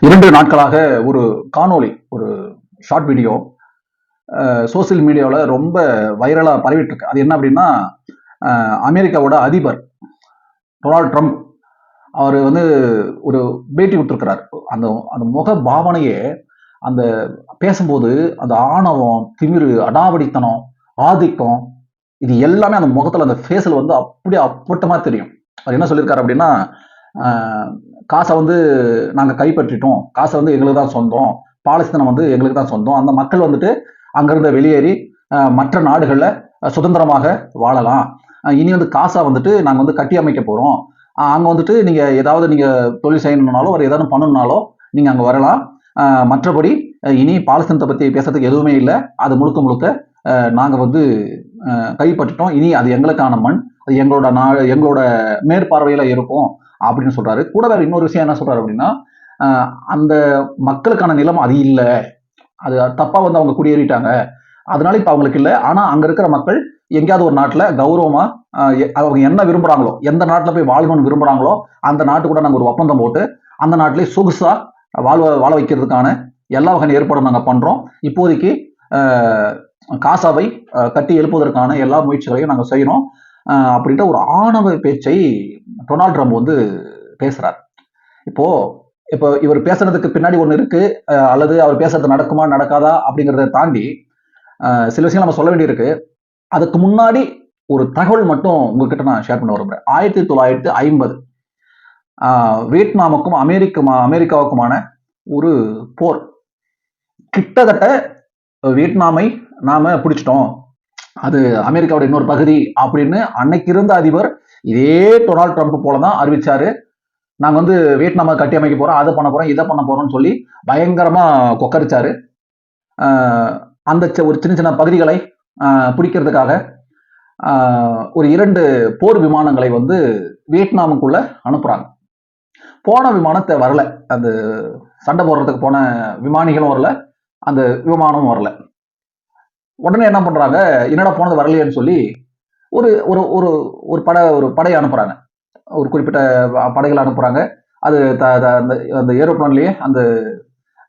இரண்டு நாட்களாக ஒரு காணொளி ஒரு ஷார்ட் வீடியோ சோசியல் மீடியாவில் ரொம்ப வைரலாக பரவிட்டு இருக்கு அது என்ன அப்படின்னா அஹ், அமெரிக்காவோட அதிபர் டொனால்ட் ட்ரம்ப் அவர் வந்து ஒரு பேட்டி கொடுத்துருக்கிறார். அந்த அந்த முக பாவனையே அந்த பேசும்போது அந்த ஆணவம் திமிரு அடாவடித்தனம் ஆதிக்கம் இது எல்லாமே அந்த முகத்துல அந்த ஃபேஸில் வந்து அப்படியே அப்பட்டமா தெரியும். அவர் என்ன சொல்லியிருக்காரு அப்படின்னா காசை வந்து நாங்கள் கைப்பற்றிட்டோம். காசை வந்து எங்களுக்கு தான் சொந்தம். பாலஸ்தீனம் வந்து எங்களுக்கு தான் சொந்தம். அந்த மக்கள் வந்துட்டு அங்கிருந்து வெளியேறி மற்ற நாடுகளில் சுதந்திரமாக வாழலாம். இனி வந்து காசை வந்துட்டு நாங்கள் வந்து கட்டி அமைக்க போகிறோம் அங்கே வந்துட்டு நீங்கள் ஏதாவது நீங்கள் தொழில் செய்யணுன்னாலோ ஒரு ஏதாவது பண்ணணுன்னாலோ நீங்கள் அங்கே வரலாம். மற்றபடி இனி பாலஸ்தீனத்தை பற்றி பேசுறதுக்கு எதுவுமே இல்லை. அது முழுக்க முழுக்க நாங்கள் வந்து கைப்பற்றிட்டோம். இனி அது எங்களுக்கான மண். அது எங்களோட நா எங்களோட மேற்பார்வையில் இருக்கும். அப்படின்னு சொல்றாரு. கூட வேற இன்னொரு விஷயம் என்ன சொல்றாரு அப்படின்னா அந்த மக்களுக்கான நிலம் அது இல்லை. அது தப்பா வந்து அவங்க குடியேறிட்டாங்க. அதனால இப்ப அவங்களுக்கு இல்லை. ஆனா அங்க இருக்கிற மக்கள் எங்கேயாவது ஒரு நாட்டில் கௌரவமா அவங்க என்ன விரும்புறாங்களோ எந்த நாட்டில் போய் வாழணும்னு விரும்புறாங்களோ அந்த நாட்டு கூட நாங்கள் ஒரு ஒப்பந்தம் போட்டு அந்த நாட்டிலே சொகுசா வாழ்வ வாழ வைக்கிறதுக்கான எல்லா வகையான ஏற்பாடும் நாங்கள் பண்றோம். இப்போதைக்கு காசாவை கட்டி எழுப்புவதற்கான எல்லா முயற்சிகளையும் நாங்கள் செய்யறோம் அப்படின்ற ஒரு ஆணவ பேச்சை டொனால்ட் ட்ரம்ப் வந்து பேசுறார். இப்போ இப்போ இவர் பேசுறதுக்கு பின்னாடி ஒன்று இருக்கு. அல்லது அவர் பேசுறது நடக்குமா நடக்காதா அப்படிங்கிறத தாண்டி சில விஷயங்கள் நம்ம சொல்ல வேண்டியிருக்கு. அதுக்கு முன்னாடி ஒரு தகவல் மட்டும் உங்ககிட்ட நான் ஷேர் பண்ண விரும்புறேன். ஆயிரத்தி தொள்ளாயிரத்தி ஐம்பது வியட்நாமுக்கும் அமெரிக்க அமெரிக்காவுக்குமான ஒரு போர். கிட்டத்தட்ட வியட்நாமை நாம பிடிச்சிட்டோம். அது அமெரிக்காவோட இன்னொரு பகுதி அப்படின்னு அன்னைக்கு இருந்த அதிபர் இதே டொனால்ட் ட்ரம்ப் போல தான் அறிவிச்சாரு. நாங்க வந்து வியட்நாமை கட்டி அமைக்க போறோம் அதை பண்ண போறோம் இதை பண்ண போறோம்னு சொல்லி பயங்கரமா கொக்கரிச்சாரு. அந்த ஒரு சின்ன சின்ன பகுதிகளை பிடிக்கிறதுக்காக ஒரு இரண்டு போர் விமானங்களை வந்து வியட்நாமுக்குள்ள அனுப்புறாங்க. போன விமானத்தை வரல. அந்த சண்டை போடுறதுக்கு போன விமானிகளும் வரல. அந்த விமானமும் வரல. உடனே என்ன பண்றாங்க என்னடா போனது வரலையேன்னு சொல்லி ஒரு ஒரு ஒரு ஒரு படை ஒரு படையை அனுப்புறாங்க. ஒரு குறிப்பிட்ட படைகள் படைகளை அனுப்புறாங்க. அது த- த- அந்த அந்த ஏரோப்ளான்லயே அந்த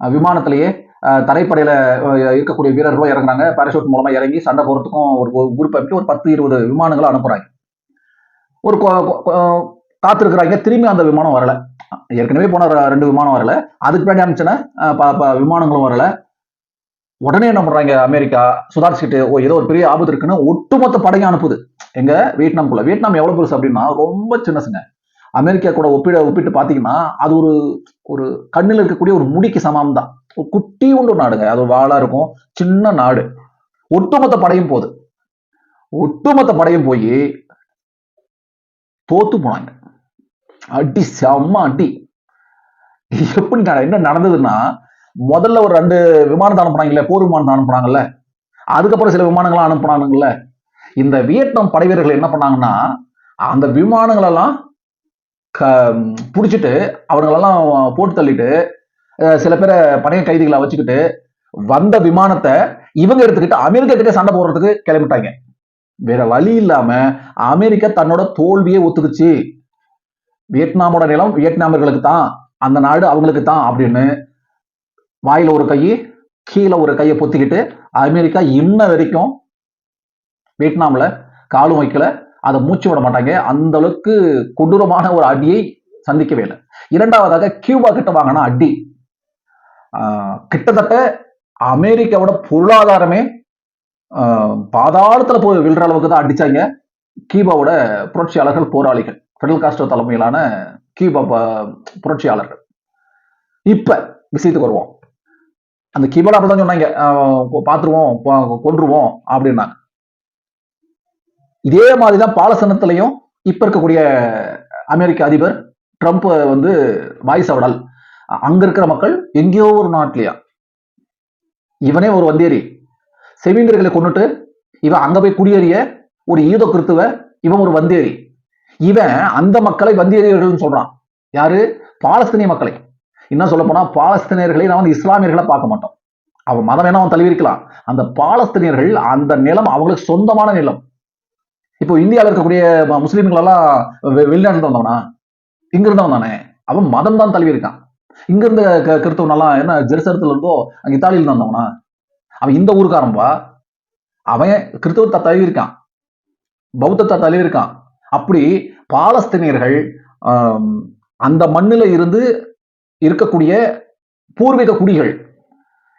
விமானத்திலேயே தரைப்படையில் தரைப்படையில இருக்கக்கூடிய வீரர்களும் இறங்குறாங்க. பாராசூட் மூலமா இறங்கி சண்டை போறதுக்கும் ஒரு குரூப் அனுப்பி ஒரு பத்து இருபது விமானங்களை அனுப்புறாங்க. ஒரு காத்திருக்கிறாங்க. திரும்பி அந்த விமானம் வரல. ஏற்கனவே போன ரெண்டு விமானம் வரல. அதுக்கு பின்னாடி அனுப்பிச்சுன்னா ப- ப- விமானங்களும் வரலை. உடனே என்ன பண்றாங்க அமெரிக்கா சுதாரிச்சுட்டு ஓ ஏதோ ஒரு பெரிய ஆபத்து இருக்குன்னு ஒட்டுமொத்த படையும் அனுப்புது. எங்க? வியட்நாம்குள்ள. வியட்நாம் எவ்வளவு பெருசு அப்படின்னா ரொம்ப சின்னசுங்க. அமெரிக்கா கூட ஒப்பிட ஒப்பிட்டு பாத்தீங்கன்னா அது ஒரு ஒரு கண்ணில் இருக்கக்கூடிய ஒரு முடிக்கு சமம் தான் ஒரு குட்டி உண்டு நாடுங்க. அது ஒரு இருக்கும். சின்ன நாடு. ஒட்டுமொத்த படையும் போகுது. ஒட்டுமொத்த படையும் போய் தோத்து போனாங்க. அடி செம்ம அடி. எப்படி என்ன நடந்ததுன்னா முதல்ல ஒரு ரெண்டு விமானத்தை அனுப்புனாங்கல்ல போர் விமானத்தை அனுப்புனாங்கல்ல. அதுக்கப்புறம் சில விமானங்கள்லாம் அனுப்புனாங்கல்ல. இந்த வியட்நாம் படை வீரர்கள் என்ன பண்ணாங்கன்னா அந்த விமானங்களெல்லாம் க பிடிச்சிட்டு அவங்களெல்லாம் போட்டு தள்ளிட்டு சில பேரை பணைய கைதிகளை வச்சுக்கிட்டு வந்த விமானத்தை இவங்க எடுத்துக்கிட்டு அமெரிக்கா கிட்ட சண்டை போடுறதுக்கு கிளம்பிட்டாங்க. வேற வழி இல்லாம அமெரிக்கா தன்னோட தோல்வியை ஒத்துக்குச்சு. வியட்நாமோட நிலம் வியட்நாமர்களுக்கு தான் அந்த நாடு அவங்களுக்கு தான் அப்படின்னு வாயில ஒரு கை கீழே ஒரு கையை பொத்திக்கிட்டு அமெரிக்கா இன்ன வரைக்கும் வியட்நாம்ல காலும் வைக்கல அதை மூச்சு விட மாட்டாங்க. அந்த அளவுக்கு கொடூரமான ஒரு அடியை சந்திக்கவே இல்லை. இரண்டாவதாக கியூபா கிட்ட வாங்கின அடி. கிட்டத்தட்ட அமெரிக்காவோட பொருளாதாரமே ஆஹ் பாதாளத்துல போய் விழுற அளவுக்கு தான் அடிச்சாங்க கியூபாவோட புரட்சியாளர்கள் போராளிகள். ஃபெடல் காஸ்டோ தலைமையிலான கியூபா ப- புரட்சியாளர்கள். இப்ப விஷயத்துக்கு வருவோம். அந்த கியூபால அப்படிதான் சொன்னாங்க பாத்துருவோம் கொன்றுவோம் அப்படின்னாங்க இதே மாதிரிதான் பாலசனத்திலையும் இப்ப இருக்கக்கூடிய அமெரிக்க அதிபர் ட்ரம்ப் வந்து வாய்ஸ் அவடால் அங்க இருக்கிற மக்கள் எங்கேயோ ஒரு நாட்டிலையா? இவனே ஒரு வந்தேரி செவிந்தியர்களை கொண்டுட்டு இவன் அங்க போய் குடியேறிய ஒரு ஈத கிறித்துவ இவன் ஒரு வந்தேரி இவன் அந்த மக்களை வந்தேரியர்கள்னு சொல்றான். யாரு? பாலஸ்தீனிய மக்களை. இன்னும் சொல்ல போனா பாலஸ்தீனியர்களை நான் வந்து இஸ்லாமியர்களை பார்க்க மாட்டோம். அவன் மதம் வேணா அவன் தழுவிருக்கலாம் அந்த பாலஸ்தீனியர்கள் அந்த நிலம் அவங்களுக்கு சொந்தமான நிலம். இப்போ இந்தியாவில் இருக்கக்கூடிய முஸ்லீம்களெல்லாம் வெளிநாட்டு வந்தவனா இங்க இருந்தவன் தானே. அவன் மதம் தான் தழுவி இருக்கான் இங்க இருந்த க- கிறிஸ்தவனெல்லாம் என்ன ஜெருசலத்துல இருந்தோ அங்க இத்தாலியில வந்தவனா? அவன் இந்த ஊருக்காரன்பா அவன் கிறிஸ்தவத்தை தழுவி இருக்கான் பௌத்தத்தை தழுவி இருக்கான் அப்படி பாலஸ்தீனியர்கள் அந்த மண்ணில இருந்து இருக்கக்கூடிய பூர்வீக குடிகள்.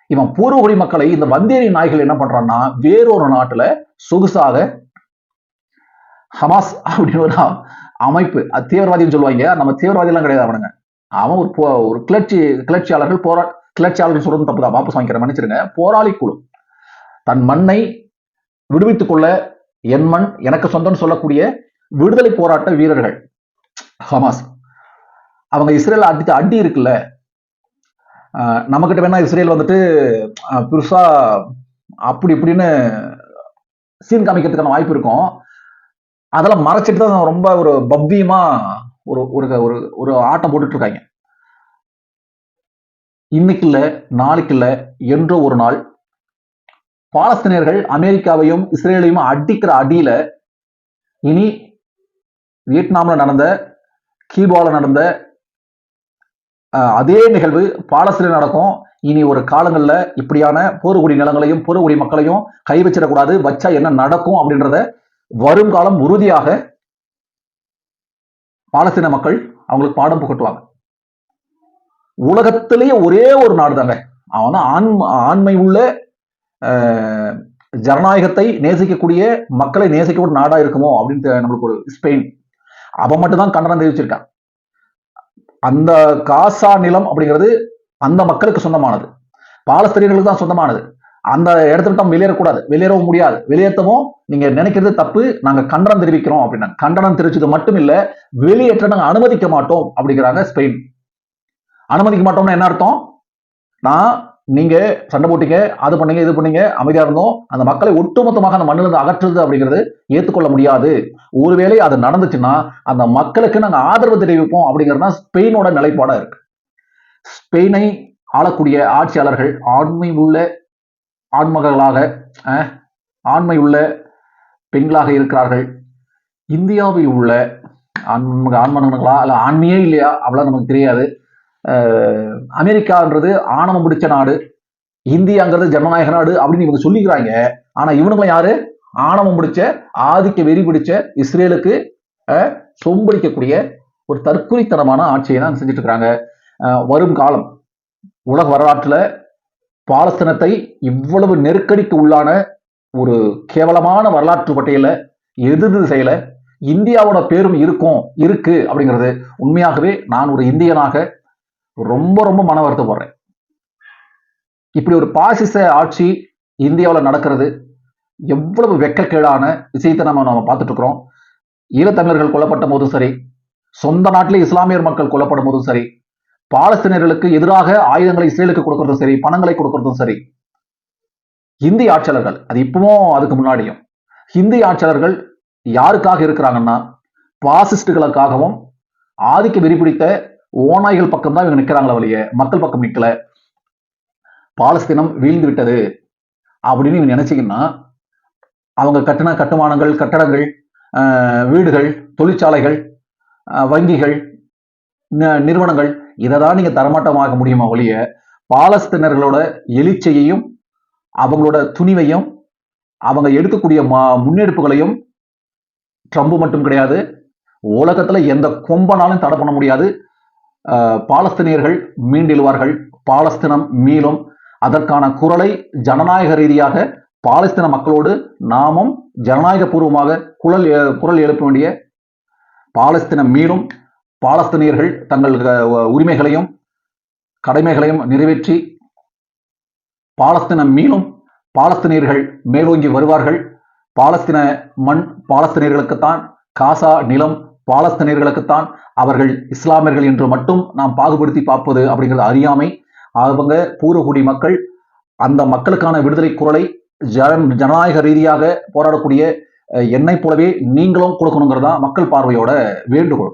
இவன் பூர்வ குடி மக்களை இந்த வந்தேரி நாய்கள் என்ன பண்றான்னா வேறொரு நாட்டுல சொகுசாக ஹமாஸ் அப்படின்னு ஒரு அமைப்பு அது தீவிரவாதின்னு சொல்லுவாங்க நம்ம தீவிரவாதி எல்லாம் கிடையாது அவனுங்க. அவன் ஒரு போ- ஒரு கிளர்ச்சி கிளர்ச்சியாளர்கள் போரா கிளர்ச்சியாளர்கள் சொல்றது தப்பு தான் வாபஸ் வாங்கிக்கிறேன் மன்னிச்சிருங்க. போராளி குழு. தன் மண்ணை விடுவித்துக் கொள்ள என் மண் எனக்கு சொந்தம்னு சொல்லக்கூடிய விடுதலை போராட்ட வீரர்கள். ஹமாஸ். அவங்க இஸ்ரேல் அடித்த அடி இருக்குல்ல நம்மக்கிட்ட வேணா இஸ்ரேல் வந்துட்டு புதுசா பெருசா அப்படி இப்படின்னு சீன் காமிக்கிறதுக்கான வாய்ப்பு இருக்கும். அதெல்லாம் மறைச்சிட்டு தான் ரொம்ப ஒரு பவ்யமா ஒரு ஒரு ஒரு ஒரு ஆட்டம் போட்டுட்டு இருக்காங்க. இன்னைக்கு இல்லை நாளைக்கு இல்லை என்றோ ஒரு நாள் பாலஸ்தீனியர்கள் அமெரிக்காவையும் இஸ்ரேலையும் அடிக்கிற அடியில இனி வியட்நாம்ல நடந்த கீபாவில் நடந்த அதே நிகழ்வு பாலஸ்தீனில் நடக்கும். இனி ஒரு காலங்கள்ல இப்படியான போர்க்குடி நிலங்களையும் போர்க்குடி மக்களையும் கை வச்சிடக்கூடாது வச்சா என்ன நடக்கும் அப்படின்றத வருங்காலம் உறுதியாக பாலஸ்தீன மக்கள் அவங்களுக்கு பாடம் புகட்டுவாங்க. உலகத்திலேயே ஒரே ஒரு நாடு தாங்க அவன் ஆண் ஆண்மை உள்ள ஜனநாயகத்தை நேசிக்கக்கூடிய மக்களை நேசிக்கக்கூடிய நாடா இருக்குமோ அப்படின்னு நம்மளுக்கு ஒரு ஸ்பெயின். அவன் மட்டும் தான் கண்டனம் தெரிவிச்சிருக்கான். அந்த காசா நிலம் அப்படிங்கிறது அந்த மக்களுக்கு சொந்தமானது. பாலஸ்தீனர்களுக்கு தான் சொந்தமானது. அந்த இடத்த விட்டு வெளியேறக்கூடாது. வெளியேறவும் முடியாது. வெளியேற்றவும் நீங்க நினைக்கிறது தப்பு. நாங்க கண்டனம் தெரிவிக்கிறோம் அப்படின்னா கண்டனம் தெரிவிச்சது மட்டும் இல்ல வெளியேற்ற நாங்க அனுமதிக்க மாட்டோம் அப்படிங்கிறாங்க ஸ்பெயின். அனுமதிக்க மாட்டோம்னா என்ன அர்த்தம்? நான் நீங்க சண்டை போட்டீங்க அது பண்ணீங்க இது பண்ணீங்க அமைதியா இருந்தோம். அந்த மக்களை ஒட்டுமொத்தமாக அந்த மண்ணிலிருந்து அகற்றுறது அப்படிங்கிறது ஏற்றுக்கொள்ள முடியாது. ஒருவேளை அது நடந்துச்சுன்னா அந்த மக்களுக்கு நாங்கள் ஆதரவு தெரிவிப்போம் அப்படிங்கிறது தான் ஸ்பெயினோட நிலைப்பாடா இருக்கு. ஸ்பெயினை ஆளக்கூடிய ஆட்சியாளர்கள் ஆண்மை உள்ள ஆண்மகளாக ஆண்மை உள்ள பெண்களாக இருக்கிறார்கள். இந்தியாவில் உள்ள ஆண்மக ஆண்மகன்களா இல்லை ஆண்மையே இல்லையா? அவ்வளோ நமக்கு தெரியாது. அமெரிக்கான்றது ஆணவம் பிடிச்ச நாடு இந்தியாங்கிறது ஜனநாயக நாடு அப்படின்னு இவங்க சொல்லிக்கிறாங்க. ஆனா இவனுங்க யாரு? ஆணவம் பிடிச்ச ஆதிக்க வெறி பிடிச்ச இஸ்ரேலுக்கு அஹ், சொம்படிக்கக்கூடிய ஒரு தற்குறித்தனமான ஆட்சியை தான் செஞ்சுட்டு இருக்கிறாங்க வரும் காலம் உலக வரலாற்றுல பாலஸ்தீனத்தை இவ்வளவு நெருக்கடிக்கு உள்ளான ஒரு கேவலமான வரலாற்று பட்டியல எதிர்த்து செய்யல. இந்தியாவோட பேரும் இருக்கும் இருக்கு அப்படிங்கிறது உண்மையாகவே நான் ஒரு இந்தியனாக ரொம்ப ரொம்ப மன வருத்தப்படுறேன் இப்படி ஒரு பாசிச ஆட்சி இந்தியாவில் நடக்கிறது எவ்வளவு வெக்கக்கேடான விஷயத்தை நம்ம நம்ம பார்த்துட்டு இருக்கிறோம் ஈழத்தமிழர்கள் கொல்லப்பட்ட போதும் சரி சொந்த நாட்டிலே இஸ்லாமியர் மக்கள் கொல்லப்படும் போதும் சரி பாலஸ்தீனர்களுக்கு எதிராக ஆயுதங்களை இஸ்ரேலுக்கு கொடுக்கறதும் சரி பணங்களை கொடுக்கறதும் சரி இந்திய ஆட்சியாளர்கள் அது இப்பவும் அதுக்கு முன்னாடியும் ஹிந்தி ஆட்சியாளர்கள் யாருக்காக இருக்கிறாங்கன்னா பாசிஸ்டுகளுக்காகவும் ஆதிக்க விரிபிடித்த ஓநாய்கள் பக்கம் தான் இவங்க நிக்கிறாங்களே வழிய மக்கள் பக்கம் நிக்கல. பாலஸ்தீனம் வீழ்ந்து விட்டது அப்படின்னு இவங்க நினைச்சிங்கன்னா அவங்க கட்டின கட்டுமானங்கள் கட்டடங்கள் வீடுகள் தொழிற்சாலைகள் வங்கிகள் ந- நிறுவனங்கள் இதை தான் நீங்க தரமாட்டமாக முடியுமா ஒழிய பாலஸ்தீனர்களோட எழுச்சியையும் அவங்களோட துணிவையும் அவங்க எடுக்கக்கூடிய முன்னெடுப்புகளையும் ட்ரம்ப் மட்டும் கிடையாது உலகத்துல எந்த கொம்பனாலும் தடை பண்ண முடியாது. பாலஸ்தீனியர்கள் மீண்டெழுவார்கள். பாலஸ்தீனம் மீளும். அதற்கான குரலை ஜனநாயக ரீதியாக பாலஸ்தீன மக்களோடு நாமும் ஜனநாயக பூர்வமாக குரல் குரல் எழுப்ப வேண்டிய பாலஸ்தீனம் மீளும். பாலஸ்தீனியர்கள் தங்கள் உரிமைகளையும் கடமைகளையும் நிறைவேற்றி பாலஸ்தீனம் மீளும். பாலஸ்தீனியர்கள் மேலோங்கி வருவார்கள். பாலஸ்தீன மண் பாலஸ்தீனியர்களுக்குத்தான் காசா நிலம் பாலஸ்தீனியர்களுக்குத்தான் அவர்கள் இஸ்லாமியர்கள் என்று மட்டும் நாம் பாகுபடுத்தி பார்ப்பது அப்படிங்கிறது அறியாமை. அவங்க பூர்வகுடி மக்கள் அந்த மக்களுக்கான விடுதலை குரலை ஜன ஜனநாயக ரீதியாக போராடக்கூடிய என்னை போலவே நீங்களும் கொடுக்கணுங்கிறதா மக்கள் பார்வையோட வேண்டுகோள்.